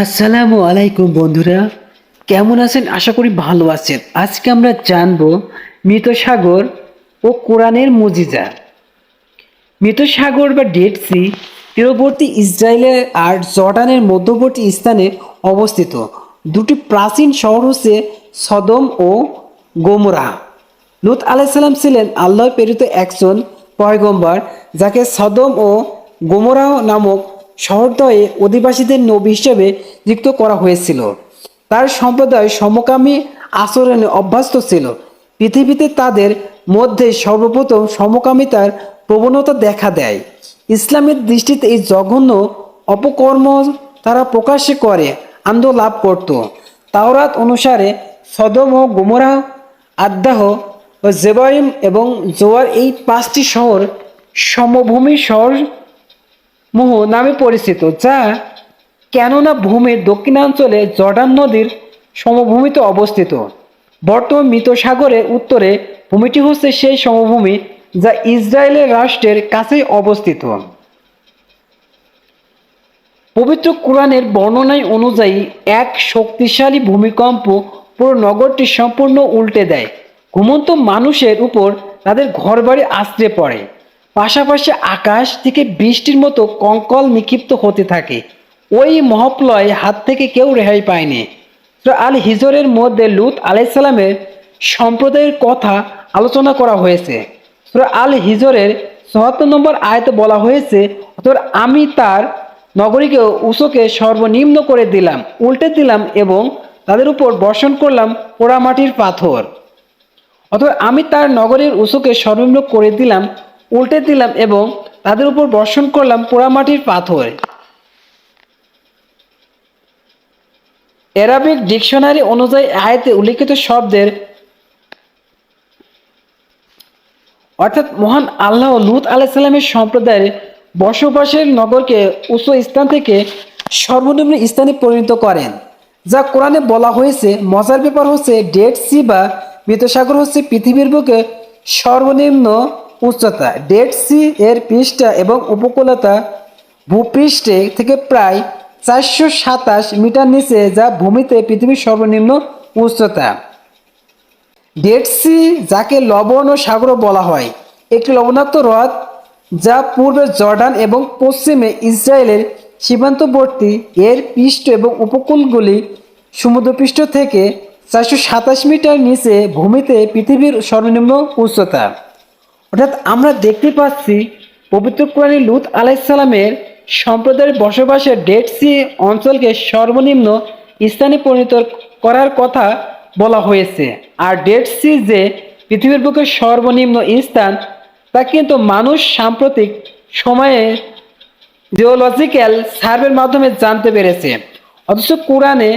আসসালামু আলাইকুম বন্ধুরা, কেমন আছেন? আশা করি ভালো আছেন। আজকে আমরা জানব মৃত সাগর ও কোরআনের মুজিজা। মৃত সাগর বা ডেড সি তীরবর্তী ইসরায়েলের আর জর্ডানের মধ্যবর্তী স্থানে অবস্থিত। দুটি প্রাচীন শহর হচ্ছে সদম ও গোমরা। লুত আলাইসাল্লাম ছিলেন আল্লাহ প্রেরিত একজন পয়গম্বর, যাকে সদম ও গোমরা নামক শহরদ্বয়ে অধিবাসীদের নবী হিসেবে যুক্ত করা হয়েছিল। তার সম্প্রদায় সমকামী আচরণে অভ্যস্ত ছিল। পৃথিবীতে তাদের মধ্যে সর্বপ্রথম সমকামিতার প্রবণতা দেখা দেয়। ইসলামের দৃষ্টিতে এই জঘন্য অপকর্ম তারা প্রকাশ্যে করে, আনন্দ লাভ করত। তাওরাত অনুসারে সদম ও গুমরা, আদাহ ও জেবাইম এবং জোয়ার এই পাঁচটি শহর সমভূমি শহর মোহ নামে পরিচিত, যা কেননা ভূমির দক্ষিণাঞ্চলে জর্ডান নদীর সমভূমিতে অবস্থিত। বর্তমান মৃত সাগরের উত্তরে ভূমিটি হচ্ছে সেই সমভূমি যা ইসরায়েলের রাষ্ট্রের কাছেই অবস্থিত। পবিত্র কোরআনের বর্ণনায় অনুযায়ী এক শক্তিশালী ভূমিকম্প পুরো নগরটি সম্পূর্ণ উল্টে দেয়। ঘুমন্ত মানুষের উপর তাদের ঘরবাড়ি আশ্রে পড়ে। পাশাপাশি আকাশ থেকে বৃষ্টির মতো কঙ্কল নিক্ষিপ্ত হতে থাকে। ওই মহাপ্লয় হাত থেকে কেউ রেহাই পায়নি। আল হিজরের মধ্যে লুত আলাইসাল্লামের সম্প্রদায়ের কথা আলোচনা করা হয়েছে। আল হিজরের চুয়াত্তর নম্বর আয়তে বলা হয়েছে আমি তার নগরীকে উঁচুকে সর্বনিম্ন করে দিলাম, উল্টে দিলাম এবং তাদের উপর বর্ষণ করলাম পোড়ামাটির পাথর। অথবা আমি তার নগরীর উঁচুকে সর্বনিম্ন করে দিলাম উল্টে দিলাম এবং তাদের উপর বর্ষণ করলাম পোড়ামাটির পাথর। অ্যারাবিক ডিকশনারি অনুযায়ী আয়তে উল্লিখিত শব্দের অর্থাৎ মহান আল্লাহ লুত আলাইসাল্লামের সম্প্রদায়ের বসবাসের নগরকে উচ্চ স্থান থেকে সর্বনিম্ন স্থানে পরিণত করেন, যা কোরআনে বলা হয়েছে, মজার ব্যাপার হচ্ছে ডেড সি বা মৃতসাগর হচ্ছে পৃথিবীর বুকে সর্বনিম্ন উচ্চতা ডেড সি এর পৃষ্ঠা এবং উপকূলতা ভূপৃষ্ঠে থেকে প্রায় চারশো সাতাশ মিটার নিচে, যা ভূমিতে পৃথিবীর সর্বনিম্ন উচ্চতা। ডেড সি যাকে লবণ ও সাগরও বলা হয়, একটি লবণাক্ত হ্রদ যা পূর্বে জর্ডান এবং পশ্চিমে ইসরায়েলের সীমান্তবর্তী এর পৃষ্ঠ এবং উপকূলগুলি সমুদ্রপৃষ্ঠ থেকে চারশো সাতাশ মিটার নিচে ভূমিতে পৃথিবীর সর্বনিম্ন উচ্চতা। অর্থাৎ আমরা দেখতে পাচ্ছি পবিত্র কোরআনী লুত আলাইসাল্লামের সম্প্রদায়ের বসবাসের ডেড সি অঞ্চলকে সর্বনিম্ন স্থানে পরিণত করার কথা বলা হয়েছে। আর ডেড সি যে পৃথিবীর বুকে সর্বনিম্ন স্থান, তা কিন্তু মানুষ সাম্প্রতিক সময়ে জিওলজিক্যাল সার্ভের মাধ্যমে জানতে পেরেছে। অথচ কোরআনে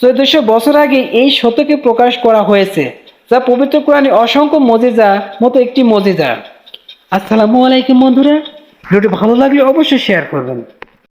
চোদ্দশো বছর আগে এই সত্যকে প্রকাশ করা হয়েছে। যা পবিত্র কোরআনে অসংখ্য মজিজা মতো একটি মজিজা। আসসালামু আলাইকুম বন্ধুরা। ভিডিওটি ভালো লাগলে অবশ্যই শেয়ার করবেন।